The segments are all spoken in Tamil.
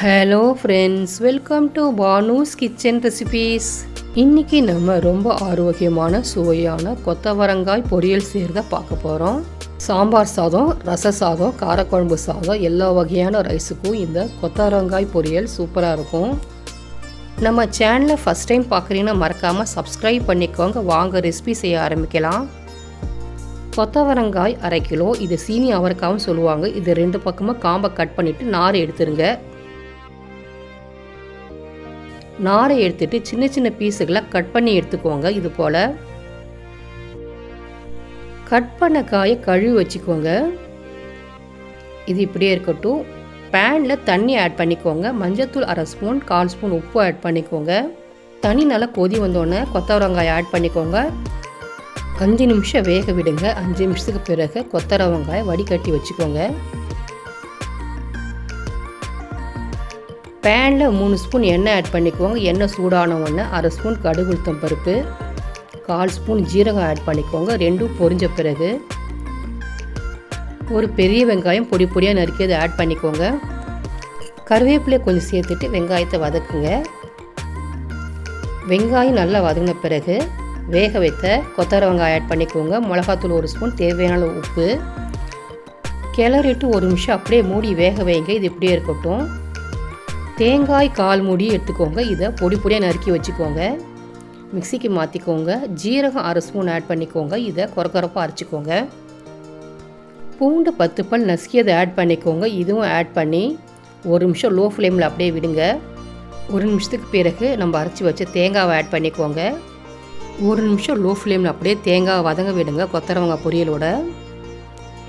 Hello friends welcome to Banu's kitchen recipes இன்றைக்கி நம்ம ரொம்ப ஆரோக்கியமான சுவையான கொத்தவரங்காய் பொரியல் செய்கிறத பார்க்க போகிறோம் சாம்பார் சாதம் ரச சாதம் காரக்குழம்பு சாதம் எல்லா வகையான ரைஸுக்கும் இந்த கொத்தவரங்காய் பொரியல் சூப்பராக இருக்கும். நம்ம சேனலை ஃபஸ்ட் டைம் பார்க்குறீங்கன்னா மறக்காமல் சப்ஸ்கிரைப் பண்ணிக்கோங்க. வாங்க ரெசிபி செய்ய ஆரம்பிக்கலாம். கொத்தவரங்காய் அரை கிலோ இது சீனி அவரைக்காவும் சொல்லுவாங்க. இது ரெண்டு பக்கமும் காம்பை கட் பண்ணிவிட்டு நார் எடுத்துருங்க. நாரை எடுத்துட்டு சின்ன சின்ன பீஸுகளை கட் பண்ணி எடுத்துக்கோங்க இது போல். கட் பண்ண காயை கழுவி வச்சுக்கோங்க. இது இப்படியே இருக்கட்டும். பேனில் தண்ணி ஆட் பண்ணிக்கோங்க. மஞ்சத்தூள் அரை ஸ்பூன் கால் ஸ்பூன் உப்பு ஆட் பண்ணிக்கோங்க. தண்ணி நல்லா கொதி வந்தோடனே கொத்தவரங்காய் ஆட் பண்ணிக்கோங்க. அஞ்சு நிமிஷம் வேக விடுங்க. அஞ்சு நிமிஷத்துக்கு பிறகு கொத்தரவங்காய் வடிகட்டி வச்சுக்கோங்க. பேனில் மூணு ஸ்பூன் எண்ணெய் ஆட் பண்ணிக்கோங்க எண்ணெய் சூடான உடனே அரை ஸ்பூன் கடுகு உளுத்தம் பருப்பு கால் ஸ்பூன் ஜீரகம் ஆட் பண்ணிக்கோங்க ரெண்டும் பொரிஞ்ச பிறகு ஒரு பெரிய வெங்காயம் பொடி பொடியாக நறுக்கி அதை ஆட் பண்ணிக்கோங்க கருவேப்பிலையை கொஞ்சம் சேர்த்துட்டு வெங்காயத்தை வதக்குங்க. வெங்காயம் நல்லா வதங்கின பிறகு வேக வைத்த கொத்தர வெங்காயம் ஆட் பண்ணிக்கோங்க மிளகாத்தூள் ஒரு ஸ்பூன் தேவையான உப்பு. கிளறிட்டு ஒரு நிமிஷம் அப்படியே மூடி வேக வைங்க. இது இப்படியே இருக்கட்டும். தேங்காய் கால் மூடி எடுத்துக்கோங்க. இதை பொடி பொடியாக நறுக்கி வச்சுக்கோங்க. மிக்சிக்கு மாற்றிக்கோங்க ஜீரகம் அரை ஸ்பூன் ஆட் பண்ணிக்கோங்க. இதை குறக்குறப்பாக அரைச்சிக்கோங்க. பூண்டு பத்து பல் நசுக்கியதை ஆட் பண்ணிக்கோங்க. இதுவும் ஆட் பண்ணி ஒரு நிமிஷம் லோ ஃப்ளேமில் அப்படியே விடுங்க. ஒரு நிமிஷத்துக்கு பிறகு நம்ம அரைச்சி வச்ச தேங்காவை ஆட் பண்ணிக்கோங்க. ஒரு நிமிஷம் லோ ஃப்ளேமில் அப்படியே தேங்காய் வதங்க விடுங்க. கொத்தரவங்க பொரியலோட.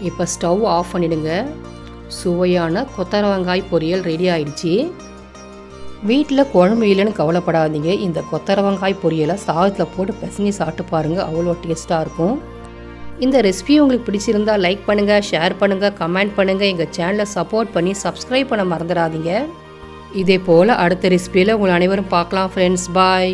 இப்போ ஸ்டவ் ஆஃப் பண்ணிவிடுங்க சுவையான கொத்தரவங்காய் பொரியல் ரெடி ஆயிடுச்சு. வீட்டில் குழம்பு இல்லைன்னு கவலைப்படாதீங்க. இந்த கொத்தரவங்காய் பொரியலை சாதத்தில் போட்டு பசங்க சாப்பிட்டு பாருங்கள் அவ்வளோ டேஸ்ட்டாக இருக்கும். இந்த ரெசிபி உங்களுக்கு பிடிச்சிருந்தா லைக் பண்ணுங்கள் ஷேர் பண்ணுங்கள் கமெண்ட் பண்ணுங்கள் எங்கள் சேனலை சப்போர்ட் பண்ணி சப்ஸ்கிரைப் பண்ண மறந்துடாதீங்க. இதே போல் அடுத்த ரெசிபியில் உங்களை அனைவரும் பார்க்கலாம் ஃப்ரெண்ட்ஸ் பாய்